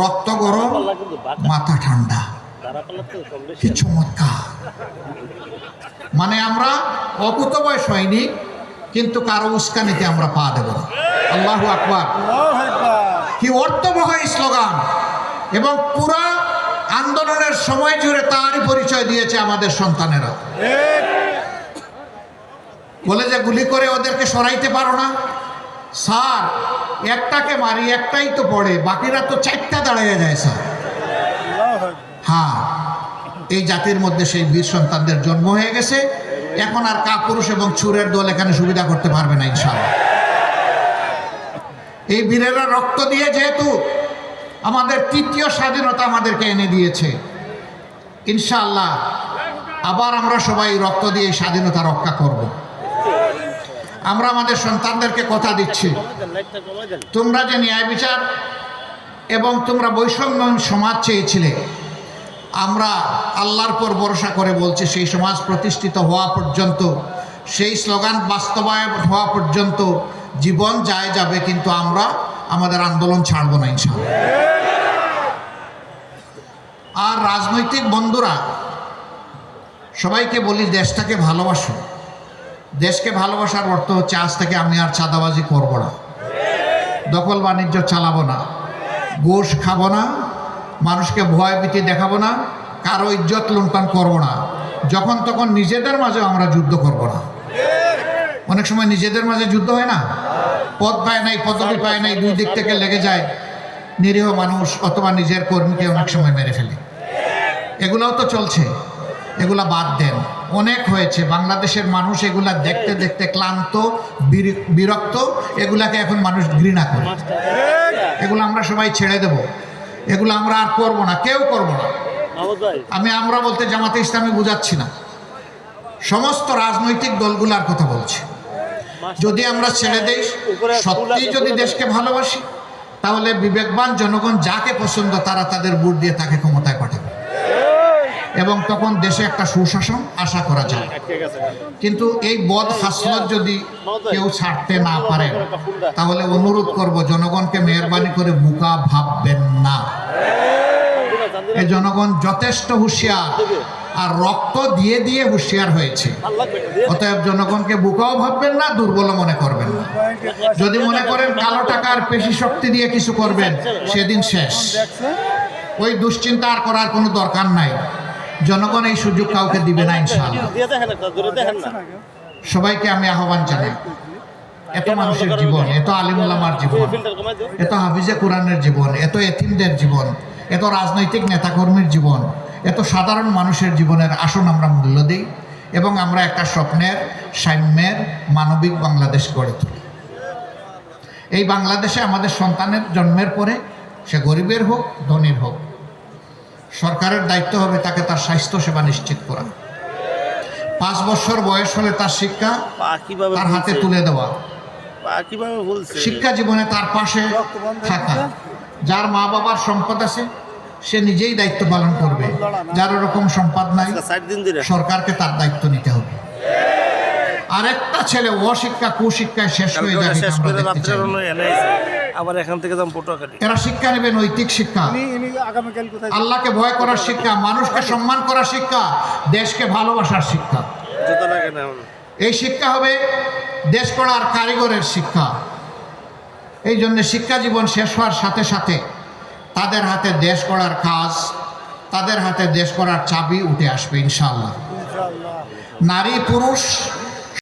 রক্ত গরম মাথা ঠান্ডা। কি চমৎকার। মানে আমরা অকুত বয়স হয়নি কিন্তু কারও উস্কানিতে আমরা পা দেব না। আল্লাহ আকবার। কি অর্থবহ স্লোগান। এবং পুরা আন্দোলনের সময় জুড়ে তারই পরিচয় দিয়েছে আমাদের সন্তানেরা। বলে যে গুলি করে ওদেরকে সরাইতে পারো না। স্যার, একটাকে মারি, একটাই তো পড়ে, বাকিরা তো চারটা দাঁড়িয়ে যায়, স্যার। হ্যাঁ এই জাতির মধ্যে সেই বীর সন্তানদের জন্ম হয়ে গেছে। এখন আর কাপুরুষ এবং চুরের দল এখানে সুবিধা করতে পারবে না, ইনশাআল্লাহ। এই বীরেরা রক্ত দিয়ে যেহেতু আমাদের তৃতীয় স্বাধীনতা আমাদেরকে এনে দিয়েছে ইনশাল্লাহ আবার আমরা সবাই রক্ত দিয়ে স্বাধীনতা রক্ষা করব। আমরা আমাদের সন্তানদেরকে কথা দিচ্ছি। তোমরা যে ন্যায় বিচার এবং তোমরা বৈষম্য সমাজ চেয়েছিলে আমরা আল্লাহর পর ভরসা করে বলছি সেই সমাজ প্রতিষ্ঠিত হওয়া পর্যন্ত সেই স্লোগান বাস্তবায়ন হওয়া পর্যন্ত জীবন যায় যাবে কিন্তু আমরা আমাদের আন্দোলন ছাড়বো না ইনশাআল্লাহ। আর রাজনৈতিক বন্ধুরা সবাইকে বলি দেশটাকে ভালোবাসো। দেশকে ভালোবাসার অর্থ হচ্ছে, আজ থেকে আমি আর চাঁদাবাজি করব না। দখল বাণিজ্য চালাবো না। গোশ খাব না। মানুষকে ভয় ভীতি দেখাবো না। কারও ইজ্জত লুণ্ঠন করব না। যখন তখন নিজেদের মাঝে আমরা যুদ্ধ করব না। অনেক সময় নিজেদের মাঝে যুদ্ধ হয় না? পদ পায় নাই, পদবি পায় নাই, দুই দিক থেকে লেগে যায়। নিরীহ মানুষ অথবা নিজের কর্মীকে অনেক সময় মেরে ফেলে। এগুলোও তো চলছে। এগুলা বাদ দেন। অনেক হয়েছে। বাংলাদেশের মানুষ এগুলা দেখতে দেখতে ক্লান্ত বিরক্ত এগুলাকে এখন মানুষ ঘৃণা করে। এগুলো আমরা সবাই ছেড়ে দেব। এগুলো আমরা আর করব না কেউ করব না। আমি আমরা বলতে জামাতে ইসলামী বুঝাচ্ছি না। সমস্ত রাজনৈতিক দলগুলার কথা বলছি। যদি আমরা ছেড়ে দেই সত্যি যদি দেশকে ভালোবাসি তাহলে বিবেকবান জনগণ যাকে পছন্দ তারা তাদের ভোট দিয়ে তাকে ক্ষমতায় পাঠাবে। এবং তখন দেশে একটা সুশাসন আশা করা যায়। কিন্তু এই বদ হাসলত যদি কেউ ছাড়তে না পারেন তাহলে অনুরোধ করব, জনগণকে মেহরবানি করে বোকা ভাববেন না। এই জনগণ যথেষ্ট হুঁশিয়ার আর রক্ত দিয়ে দিয়ে হুঁশিয়ার হয়েছে। অতএব জনগণকে বোকাও ভাববেন না, দুর্বল মনে করবেন না। যদি মনে করেন কালো টাকার পেশি শক্তি দিয়ে কিছু করবেন, সেদিন শেষ। ওই দুশ্চিন্তা আর করার কোনো দরকার নাই। জনগণ এই সুযোগ কাউকে দিবে না ইনশাআল্লাহ। সবাইকে আমি আহ্বান জানাই এত মানুষের জীবন এত আলিমুল্লামার জীবন এত হাফিজে কোরআনের জীবন এত এথিমদের জীবন এত রাজনৈতিক নেতাকর্মীর জীবন এত সাধারণ মানুষের জীবনের আসন আমরা মূল্য দিই এবং আমরা একটা স্বপ্নের সাম্যের মানবিক বাংলাদেশ গড়ে তুলি। এই বাংলাদেশে আমাদের সন্তানের জন্মের পরে সে গরিবের হোক ধনীর হোক সরকারের দায়িত্ব হবে তাকে তার স্বাস্থ্য সেবা নিশ্চিত করা। পাঁচ বছর বয়স হলে তার শিক্ষা তার হাতে তুলে দেওয়া। কীভাবে শিক্ষা জীবনে তার পাশে থাকা। যার মা বাবার সম্পদ আছে সে নিজেই দায়িত্ব পালন করবে। যার ওরকম সম্পদ নাই সরকারকে তার দায়িত্ব নিতে হবে। আরেকটা ছেলে অশিক্ষা কুশিক্ষায় শেষ হয়ে যাবে শেষ করে দেখতে রাত্রে চাই। না। হলো এনে আবার এখান থেকে যাম ফটো কাটি এরা শিক্ষা নেবে নৈতিক শিক্ষা। আগামীকাল আল্লাহকে ভয় করার শিক্ষা মানুষকে সম্মান করার শিক্ষা দেশকে ভালোবাসার শিক্ষা। এই শিক্ষা হবে দেশ গড়ার কারিগরের শিক্ষা। এই জন্য শিক্ষা জীবন শেষ হওয়ার সাথে সাথে তাদের হাতে দেশ করার কাজ তাদের হাতে দেশ করার চাবি উঠে আসবে ইনশাআল্লাহ। ইনশাআল্লাহ। নারী পুরুষ